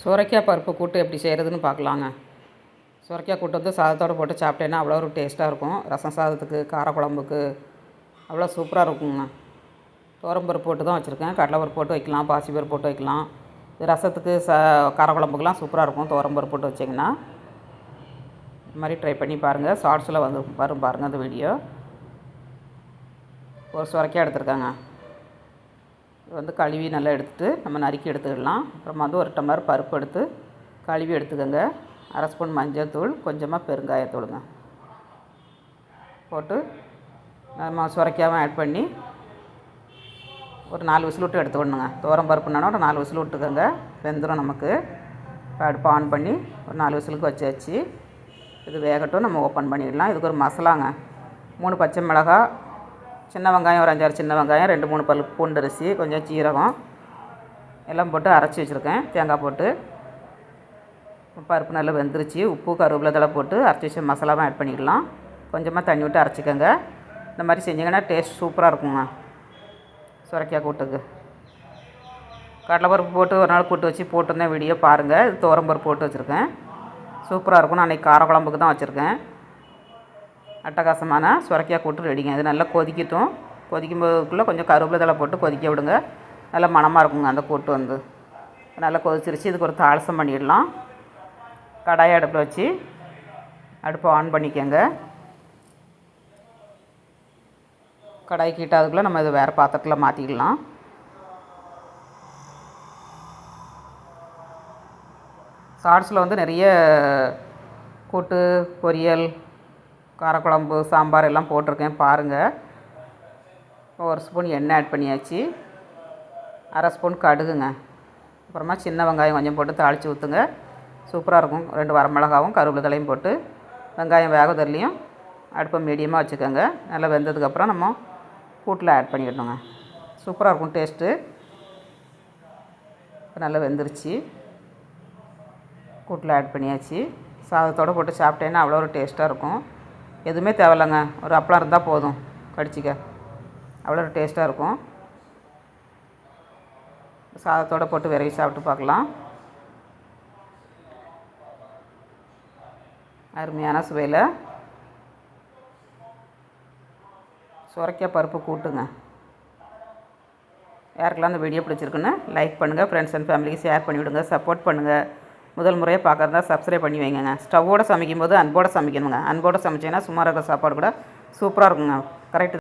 சுரைக்காய் பருப்பு கூட்டு எப்படி செய்கிறதுன்னு பார்க்கலாங்க. சுரைக்காய் கூட்டு வந்து சாதத்தோடு போட்டு சாப்பிட்டேன்னா அவ்வளோ ஒரு டேஸ்ட்டாக இருக்கும். ரசம் சாதத்துக்கு காரக்குழம்புக்கு அவ்வளோ சூப்பராக இருக்குங்க. துவரம்பருப்பு போட்டு தான் வச்சுருக்கேன். கடலைப்பருப்பு போட்டு வைக்கலாம் பாசிப்பருப்பு போட்டு வைக்கலாம். ரசத்துக்கு ச காரக்குழம்புக்கெலாம் சூப்பராக இருக்கும். துவரம்பருப்பு போட்டு வச்சிங்கன்னா. இது மாதிரி ட்ரை பண்ணி பாருங்கள் ஷார்ட்ஸில் வந்து வரும் பாருங்கள் அந்த வீடியோ. ஒரு சுரைக்காய் எடுத்துருக்காங்க. வந்து கழுவி நல்லா எடுத்துட்டு நம்ம நறுக்கி எடுத்துக்கிடலாம் அப்புறமா வந்து ஒரு டம்ளர் பருப்பு எடுத்து கழுவி எடுத்துக்கோங்க. அரை ஸ்பூன் மஞ்சள் தூள் கொஞ்சமாக பெருங்காயத்தூளுங்க போட்டு நம்ம சுரைக்காவும் ஆட் பண்ணி ஒரு நாலு விசில் விட்டு எடுத்துக்கணுங்க தோரம் பருப்புனாலும் ஒரு நாலு விசில் விட்டுக்கோங்க. வெந்துடும் நமக்கு. அடுப்பு ஆன் பண்ணி ஒரு நாலு விசிலுக்கு வச்சாச்சு. இது வேகட்டும் நம்ம ஓப்பன் பண்ணிடலாம். இதுக்கு ஒரு மசாலாங்க. மூணு பச்சை மிளகாய் சின்ன வெங்காயம் ஒரு அஞ்சாறு சின்ன வெங்காயம் ரெண்டு மூணு பல் பூண்டரிசி கொஞ்சம் சீரகம். எல்லாம் போட்டு அரைச்சி வச்சுருக்கேன். தேங்காய் போட்டு. பருப்பு நல்லா வெந்துருச்சு. உப்பு கருவேப்பிலை இதெல்லாம் போட்டு அரைச்சி வச்ச மசாலாவும் ஆட் பண்ணிக்கலாம். கொஞ்சமாக தண்ணி விட்டு அரைச்சிக்கோங்க. இந்த மாதிரி செஞ்சிங்கன்னா டேஸ்ட் சூப்பராக இருக்குங்க சுரைக்காய் கூட்டுக்கு. கடலைப்பருப்பு போட்டு ஒரு நாள் கூட்டு வச்சு போட்டிருந்தேன் வீடியோ பாருங்கள் இது துவரம்பருப்பு போட்டு வச்சுருக்கேன். சூப்பராக இருக்கும். நான் அன்றைக்கி காரக்குழம்புக்கு தான் வச்சுருக்கேன். அட்டகாசமான சுரைக்காய் கூட்டு ரெடிங்க. இது நல்லா கொதிக்கட்டும். கொதிக்கும் போதுக்குள்ளே கொஞ்சம் கருவேப்பிலை தழை போட்டு கொதிக்க விடுங்க. நல்லா மணமாக இருக்குங்க அந்த கூட்டு வந்து. நல்லா கொதிச்சிருச்சு. இதுக்கு ஒரு தாளசம் பண்ணிடலாம். கடாயை அடுப்பில் வச்சு அடுப்பை ஆன் பண்ணிக்கோங்க. கடாய் கீட்டாதுக்குள்ளே நம்ம இது வேறு பாத்திரத்தில் மாற்றிக்கலாம் ஷார்ட்ஸில் வந்து நிறைய கூட்டு பொரியல் காரக்குழம்பு சாம்பார் எல்லாம் போட்டிருக்கேன். பாருங்கள் ஒரு ஸ்பூன் எண்ணெய் ஆட் பண்ணியாச்சு. அரை ஸ்பூன் கடுகுங்க. அப்புறமா சின்ன வெங்காயம் கொஞ்சம் போட்டு தாளித்து ஊற்றுங்க சூப்பராக இருக்கும். ரெண்டு வரமிளகாவும் கருவேப்பிலை தலையும் போட்டு வெங்காயம் வேகதர்லையும் அடுப்பை மீடியமாக வச்சுக்கோங்க. நல்லா வெந்ததுக்கப்புறம் நம்ம கூட்டில் ஆட் பண்ணிடணுங்க. சூப்பராக இருக்கும் டேஸ்ட்டு இப்போ நல்லா வெந்துருச்சு. கூட்டில் ஆட் பண்ணியாச்சு. சாதத்தோடு போட்டு சாப்பிட்டேன்னா அவ்வளோ ஒரு டேஸ்ட்டாக இருக்கும். எதுவுமே தேவையில்லைங்க. ஒரு அப்பளம் இருந்தால் போதும். கடிச்சிக்க. அவ்வளோ ஒரு டேஸ்ட்டாக இருக்கும். சாதத்தோடு போட்டு விரைவி சாப்பிட்டு பார்க்கலாம். அருமையான சுவையில். சுரைக்காய் பருப்பு கூட்டுங்க. யாருக்கெல்லாம் அந்த வீடியோ பிடிச்சிருக்குன்னு லைக் பண்ணுங்கள் ஃப்ரெண்ட்ஸ் அண்ட் ஃபேமிலிக்கு ஷேர் பண்ணிவிடுங்க. சப்போர்ட் பண்ணுங்கள் முதல் முறையாக பார்க்குறதா சப்ஸ்கிரைப் பண்ணி வைங்கங்க. ஸ்டவ்வோடு சமைக்கும்போது அன்போடு சமைக்கணுங்க. அன்போடு சமைச்சிங்கன்னா சும்மா இருக்கிற சாப்பாடு கூட சூப்பராக இருக்குங்க. கரெக்டு